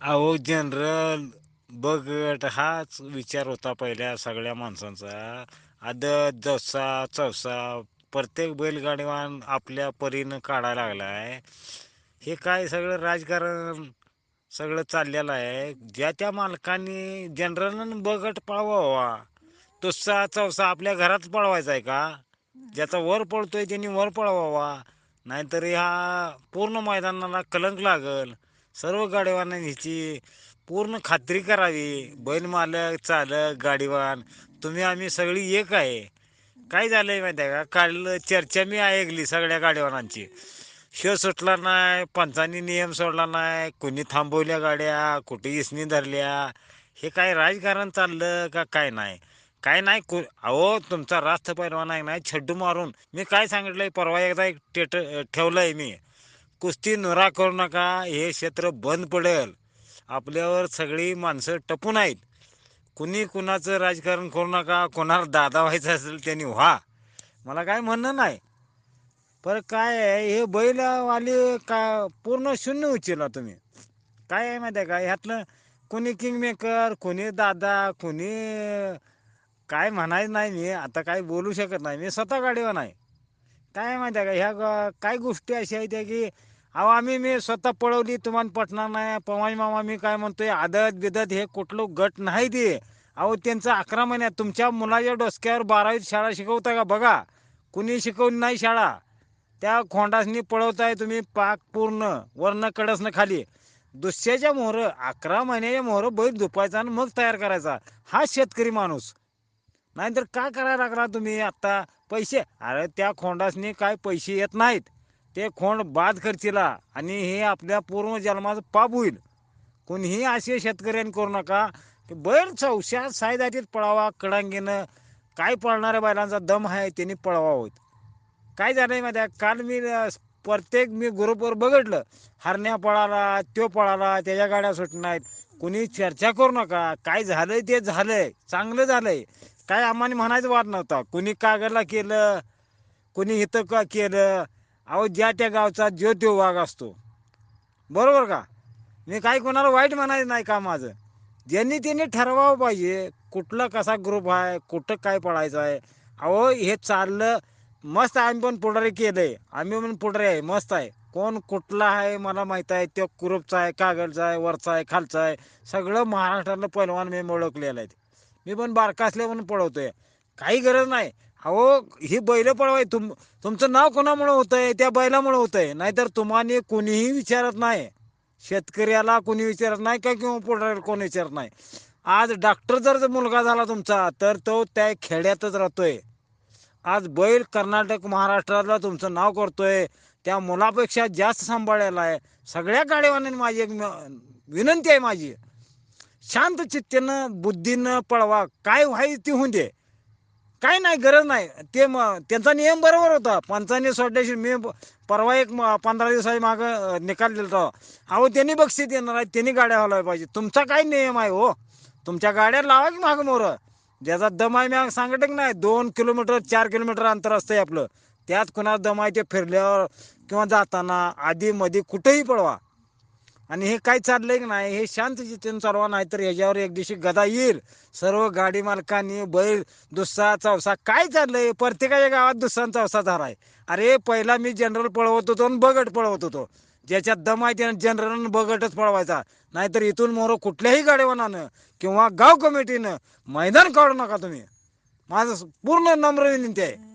अहो जनरल बगट हाच विचार होता पहिल्या सगळ्या माणसांचा. आदत जसा चौसा प्रत्येक बैलगाडीवान आपल्या परीनं काढायला लागलाय. हे काय सगळं राजकारण सगळं चाललेलं आहे. ज्या त्या मालकांनी जनरलनं बगट पळवावा तुस्सा चौसा आपल्या घरात पळवायचा आहे का? ज्याचा वर पळतोय त्यांनी वर पळवावा. नाहीतर ह्या पूर्ण मैदानाला कलंक लागल. सर्व गाडीवानांनी ह्याची पूर्ण खात्री करावी. बैल मालक चालक गाडीवान तुम्ही आम्ही सगळी एक आहे. काय झालंय माहिती आहे का? काल चर्चा मी ऐकली सगळ्या गाडीवानांची शो सुटला नाही पंचांनी नियम सोडला नाही कोणी थांबवल्या गाड्या कुठे इसनी धरल्या हे काय राजकारण चाललं का काय नाही? काय नाही कु अहो तुमचा रास्त पैलवान आहे ना छड्डू मारून. मी काय सांगितलंय परवा एकदा एक टेट ठेवलंय मी. कुस्ती नरा करू नका हे क्षेत्र बंद पडेल. आपल्यावर सगळी माणसं टपून आहेत. कुणी कुणाचं राजकारण करू नका कोणाला दादा व्हायचं असेल त्यांनी व्हा. मला काय म्हणणं नाही. पर काय आहे हे बैलवाले का पूर्ण शून्य उचलला तुम्ही. काय आहे माहिती आहे का? ह्यातलं कोणी किंग मेकर कोणी दादा कोणी काय म्हणायचं नाही मी आता काय बोलू शकत नाही. मी स्वतः गाडीवर नाही. काय आहे माहिती आहे का? ह्या काय गोष्टी अशा आहेत की अहो आम्ही मी स्वतः पळवली तुम्हाला पटणार नाही. पवानी मामा मी काय म्हणतोय आदत बिदत हे कुठलं गट नाही ते. अहो त्यांचं अकरा महिन्यात तुमच्या मुलाच्या डोसक्यावर बारावीत शाळा शिकवता का? बघा कुणी शिकवली नाही शाळा. त्या खोंडासनी पळवताय तुम्ही पाक पूर्ण वर्ण कडसनं खाली. दुसऱ्याच्या मोहर अकरा महिन्याच्या मोहर बैल धुपायचा आणि मग तयार करायचा. हा शेतकरी माणूस. नाहीतर का करायला लागला तुम्ही आत्ता पैसे? अरे त्या खोंडासनी काय पैसे येत नाहीत. ते खोंड बाद खर्चीला आणि हे आपल्या पूर्वजन्माचं पाप होईल. कोणीही असे शेतकऱ्यांनी करू नका. की बैल चौशा सायदातीत पळावा कडांगीनं. काय पळणाऱ्या बैलांचा दम आहे त्यांनी पळावा होत. काय झालंय माझ्या काल मी प्रत्येक मी ग्रुपवर बघितलं. हरण्या पळाला त्यो पळाला त्याच्या गाड्या सुटणार. नाहीत कुणी चर्चा करू नका. काय झालंय ते झालंय. चांगलं झालंय. काय आम्हाला म्हणायचं वाद नव्हता. कुणी कागदला केलं कुणी इथं का केलं अहो ज्या त्या गावचा जो त्यो वाघ असतो. बरोबर का? मी काही कोणाला वाईट म्हणायचं नाही का माझं? ज्यांनी त्यांनी ठरवावं पाहिजे कुठला कसा ग्रुप आहे कुठं काय पडायचं आहे. अहो हे चाललं मस्त आम्ही पण पुढारी केलंय. आम्ही पण पुढारी आहे मस्त आहे. कोण कुठला आहे मला माहीत आहे तो ग्रुपचा आहे कागलचा आहे वरचा आहे खालचा आहे. सगळं महाराष्ट्रातलं पहिलवान मी ओळखलेलं आहे. मी पण बारका असल्या म्हणून पळवतोय. काही गरज नाही. अहो ही बैल पळवाय तुम तुमचं नाव कोणामुळं होतंय? त्या बैलामुळं होतंय. नाहीतर तुम्हाला कोणीही विचारत नाही. शेतकऱ्याला कोणी विचारत नाही का किंवा पुढाऱ्याला कोणी विचारत नाही? आज डॉक्टर जर मुलगा झाला तुमचा तर तो त्या खेड्यातच राहतोय. आज बैल कर्नाटक महाराष्ट्राला तुमचं नाव करतोय. त्या मुलापेक्षा जास्त सांभाळायला आहे. सगळ्या गाडीवानांनी माझी एक विनंती आहे माझी. शांत चित्तेनं बुद्धीनं पळवा. काय व्हायचं ती होऊन दे. काय नाही गरज नाही. ते मग त्यांचा नियम बरोबर होता. पंचाने सोडल्याशी मी परवा एक म- पंधरा दिवसाच्या मागं निकाल दिला होता. अहो त्यांनी बक्षीस येणार आहे त्यांनी गाड्या हलवायला पाहिजे. तुमचा काय नियम आहे हो? तुमच्या गाड्या लावा की मागं मोर? ज्याचा दम आहे मी सांगत नाही. दोन किलोमीटर चार किलोमीटर अंतर असतंय आपलं. त्यात कुणाला दम आहे ते फिरल्यावर किंवा जाताना आधी मध्ये कुठेही पळवा. आणि हे काय चाललंय की नाही हे शांत चित्तेनं चालवा नाही तर ह्याच्यावर एक दिवशी गदा येईल. सर्व गाडी मालकांनी बैल दुसरा चौसा काय चाललंय? प्रत्येकाच्या गावात दुसरा चौसा झाला आहे. अरे पहिला मी जनरल पळवत होतो आणि बगट पळवत होतो. ज्याच्यात दम आहे त्यानं जनरल बगटच पळवायचा. नाहीतर इथून मोर कुठल्याही गाडीवानानं किंवा गाव कमिटीनं मैदान काढू नका तुम्ही. माझं पूर्ण नम्र विनंती आहे.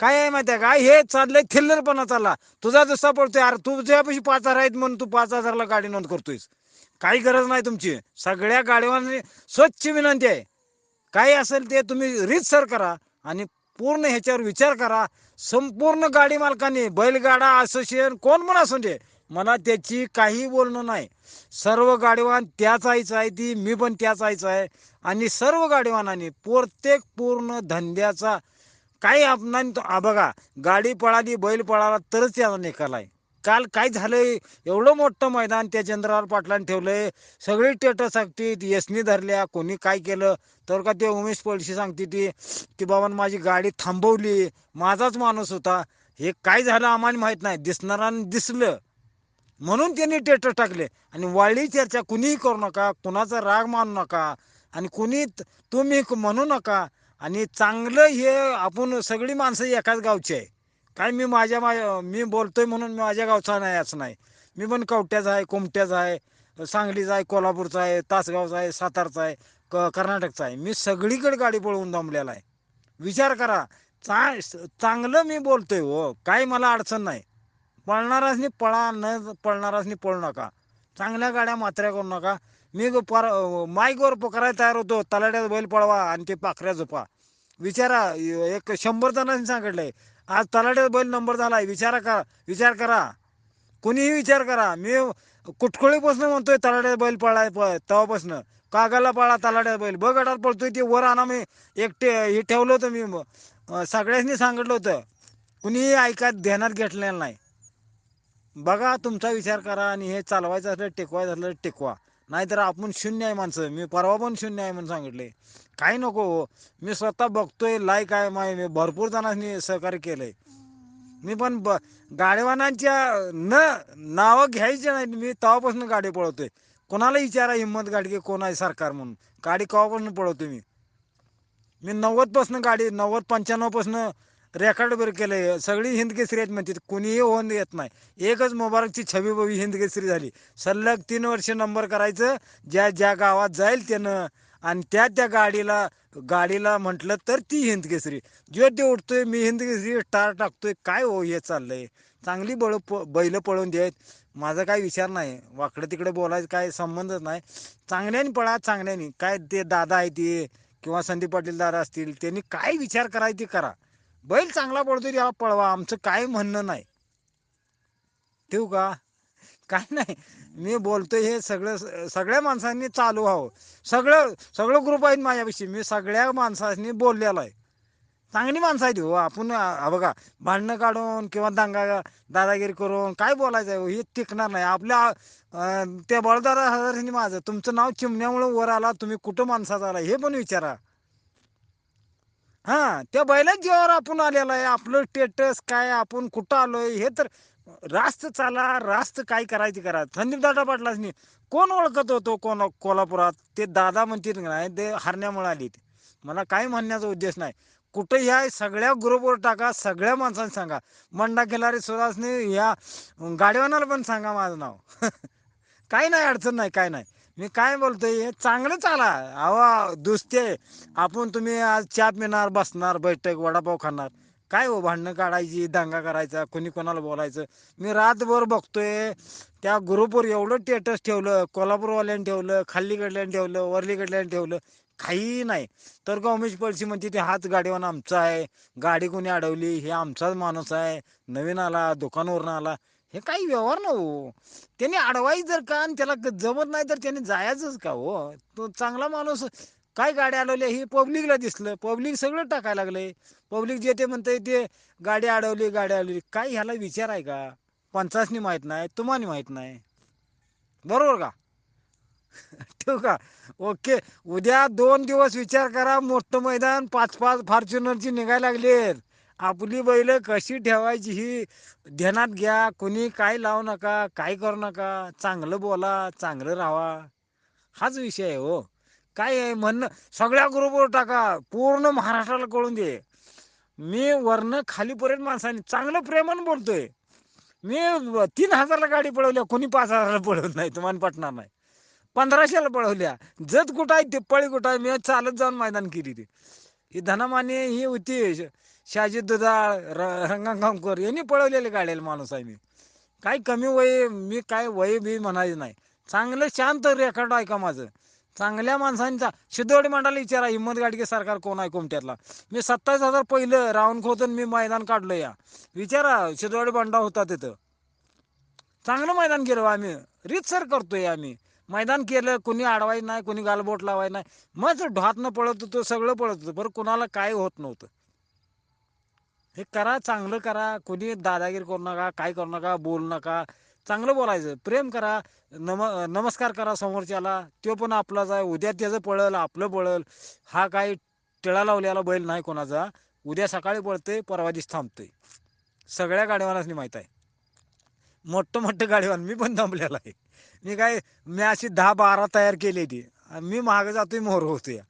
काय आहे माहिती आहे काय हे चाललंय थिल्लरपणा चालला तुझा जसा पडतोय अरे तुझ्यापाशी पाच हजार आहेत म्हणून तू पाच हजारला गाडी नोंद करतोयस. काही गरज नाही तुमची. सगळ्या गाडीवानी स्वच्छ विनंती आहे. काही असेल ते तुम्ही रीतसर करा आणि पूर्ण ह्याच्यावर विचार करा. संपूर्ण गाडी मालकांनी बैलगाडा असोसिएशन कोण पण असून दे मला त्याची काही बोलणं नाही. सर्व गाडीवान त्याच आईचं आहे ती मी पण त्याच आईचं आहे. आणि सर्व गाडीवानांनी प्रत्येक पूर्ण धंद्याचा काही आपण बघा गाडी पळाली बैल पळाला तरच त्याचा निकाल आहे काल काय झालंय? एवढं मोठं मैदान त्या चंद्रलाल पाटलांनी ठेवलंय. सगळी टेटर सांगतील यसनी धरल्या कोणी काय केलं? तर का ते उमेश पळशी सांगते ती की बाबा माझी गाडी थांबवली माझाच माणूस होता. हे काय झालं आम्हाला माहीत नाही. दिसणारानं दिसलं. म्हणून त्यांनी टेटर टाकले. आणि वाळली चर्चा कुणीही करू नका कुणाचा राग मानू नका. आणि कुणी तुम्ही म्हणू नका. आणि चांगलं हे आपण सगळी माणसं एकाच गावची आहे. काय मी माझ्या माझ्या मी बोलतोय म्हणून मी माझ्या गावचा नाही असं नाही. मी पण कवट्याचा आहे कोमट्याचा आहे सांगलीचा आहे कोल्हापूरचा आहे तासगावचा आहे सातारचा आहे क कर्नाटकचा आहे. मी सगळीकडे गाडी पळवून दमलेला आहे. विचार करा चा चांगलं मी बोलतोय हो काही मला अडचण नाही. पळणारासनी पळा न पळणारासनी पळू नका. चांगल्या गाड्या मात्र्या करू नका. मी ग पर माईकवर पकडायला तयार होतो. तलाड्यात बैल पळवा आणि ते पाखऱ्या झोपा. विचारा एक शंभर जणांनी सांगितलंय. आज तलाड्यात बैल नंबर झालाय. विचारा का विचार करा. कुणीही विचार करा. मी कुटकुळीपासून म्हणतोय तलाड्यात बैल पळाय प तेव्हापासून. कागाला पळा तलाड्यात बैल. बघ गटात पळतोय ते वर आणा मी. एकटे हे ठेवलं होतं मी. सगळ्यांनी सांगितलं होतं. कुणीही ऐका ध्यानात घेतलेलं नाही. बघा तुमचा विचार करा आणि हे चालवायचं असलं टेकवायचं असलं टेकवा. नाहीतर आपण शून्य आहे माणसं. मी परवा पण शून्य आहे म्हणून सांगितले. काही नको हो. मी स्वतः बघतोय लाईक आहे माय. मी भरपूर जणांनी सहकार्य केलंय. मी पण ब गाडीवानांच्या न नावं घ्यायची नाही मी तेव्हापासून गाडी पळवतोय. कोणाला विचारा हिंमत गाडगे कोण आहे सरकार म्हणून. गाडी केव्हापासून पळवतोय मी? मी नव्वदपासून गाडी नव्वद पंच्याण्णवपासून रेकॉर्ड बरं आहे सगळी हिंद केसरी आहेत म्हणते. कुणीही होऊन येत नाही. एकच मुबारकची छबी बवी हिंद केसरी झाली. सलग तीन वर्ष नंबर करायचं. ज्या ज्या गावात जाईल त्यानं. आणि त्या त्या गाडीला गाडीला म्हटलं तर ती हिंद केसरी जो ते उठतोय मी हिंद केसरी स्टार टाकतोय. काय हो हे चाललंय? चांगली बळ प बैल पळवून देत माझा काही विचार नाही. वाकडं तिकडे बोलायचं काय संबंधच नाही. चांगल्याने पळा चांगल्याने. काय ते दादा आहे ते किंवा संदीप पाटील दादा असतील त्यांनी काय विचार करायचे ते करा. बैल चांगला पडतो त्याला पळवा. आमचं काय म्हणणं नाही. ठेवू का? काय नाही. मी बोलतोय हे सगळं सगळ्या माणसांनी चालू व्हावं. सगळं सगळं ग्रुप आहेत माझ्यापाशी. मी सगळ्या माणसांनी बोललेलो आहे. चांगली माणसं आहेत हो. आपण बघा भांडणं काढून किंवा दांगा दादागिरी करून काय बोलायचं आहे हो? हे टिकणार नाही. आपल्या त्या बळदारा हजारांनी माझं. तुमचं नाव चिमण्यामुळे वर आला. तुम्ही कुठं माणसाचा आला? हे पण विचारा. हा त्या बैलाच जीवावर आपण आलेला आहे. आपलं स्टेटस काय आपण कुठं आलोय हे तर रास्त चाला रास्त काय करायची करा. संदीप दादा पाटलासनी कोण ओळखत होतो कोण कोल्हापुरात? ते दादा म्हणतील नाही ते हरण्यामुळे आली मला काय म्हणण्याचा उद्देश नाही. कुठं ह्या सगळ्या ग्रुपवर टाका सगळ्या माणसांनी सांगा. मंडा केलारी सुदासने ह्या गाडीवानाला पण सांगा माझं नाव. काही नाही अडचण नाही काय नाही. मी काय बोलतोय हे चांगलं चाला. अहो दुसते आपण तुम्ही आज चहा पिणार बसणार बैठक वडापाव खाणार. काय हो भांडणं काढायची दांगा करायचा कोणी कोणाला बोलायचं? मी रातभर बघतोय त्या ग्रुपवर एवढं स्टेटस ठेवलं कोल्हापूरवाल्यानं ठेवलं खाल्लीकडल्यानं ठेवलं वरलीकडल्यानं ठेवलं काही नाही. तर का उमेश पळशी म्हणते ते हाच गाडीवान आमचा आहे. गाडी कोणी अडवली हे आमचाच माणूस आहे. नवीन आला दुकानावरून आला. हे काही व्यवहार ना हो. त्याने अडवाई जर का आणि त्याला ग- जमत नाही तर त्याने जायचंच का हो? तो चांगला माणूस काय गाडी अडवल्या हे पब्लिकला दिसलं. पब्लिक सगळं टाकायला लागलंय पब्लिक जे ते म्हणतंय ते गाडी अडवली गाडी अडवली. काय ह्याला विचार आहे का? पंचासनी माहीत नाही तुम्हाला माहीत नाही. बरोबर का? ठेवू का? ओके. उद्या दोन दिवस विचार करा. मोठं मैदान पाच पाच फॉर्च्युनरची निघायला लागलेत. आपली बैल कशी ठेवायची ही ध्यानात घ्या. कोणी काय लावू नका काय करू नका. चांगलं बोला चांगलं राहा. हाच विषय आहे हो. काय आहे म्हणणं सगळ्या ग्रुपवर टाका. पूर्ण महाराष्ट्राला कळून दे. मी वरनं खालीपर्यंत माणसाने चांगलं प्रेमान बोलतोय. मी तीन हजारला गाडी पळवल्या कोणी पाच हजारला पळवत नाही तुम्हाला पटणार नाही. पंधराशेला पळवल्या. जत कुठं आहे ते पळी कुठं आहे? मी चालत जाऊन मैदान केली ती. ही धनमाने ही होती. शाजी दुधाळ र रंगांगावकर यांनी पळवलेले गाड्याला माणूस आहे मी. काय कमी वय मी काय वय बी म्हणायचं नाही. चांगलं शांत रेकॉर्ड आहे का माझं? चांगल्या माणसांचा शिदोडी मंडळाला विचारा हिंमत गाडगे सरकार कोण आहे कोमट्यातला? मी सत्तावीस हजार पहिलं रावण खोतून मी मैदान काढलं या. विचारा शिदोडी बंडा होता तिथं. चांगलं मैदान केलं आम्ही. रीतसर करतोय आम्ही. मैदान केलं कोणी अडवाय नाही कोणी गालबोट लावाय नाही. मग ढातनं पळत होतो सगळं पळत होतं. बरं कोणाला काय होत नव्हतं. हे करा चांगलं करा. कोणी दादागिरी करू नका काय करू नका बोलू नका. चांगलं बोलायचं. प्रेम करा. नम नमस्कार करा समोरच्याला. तो पण आपलाच आहे. उद्या त्याचं पळल आपलं पळल. हा काय टिळा लावलेला बैल नाही कोणाचा. उद्या सकाळी पळते परवा दिवशी थांबते सगळ्या गाडीवानाच माहीत आहे. मोठं मोठं गाडीवान मी पण थांबलेला आहे. मी काय मी अशी दहा बारा तयार केली ती. मी मागे जातोय मोर होतो या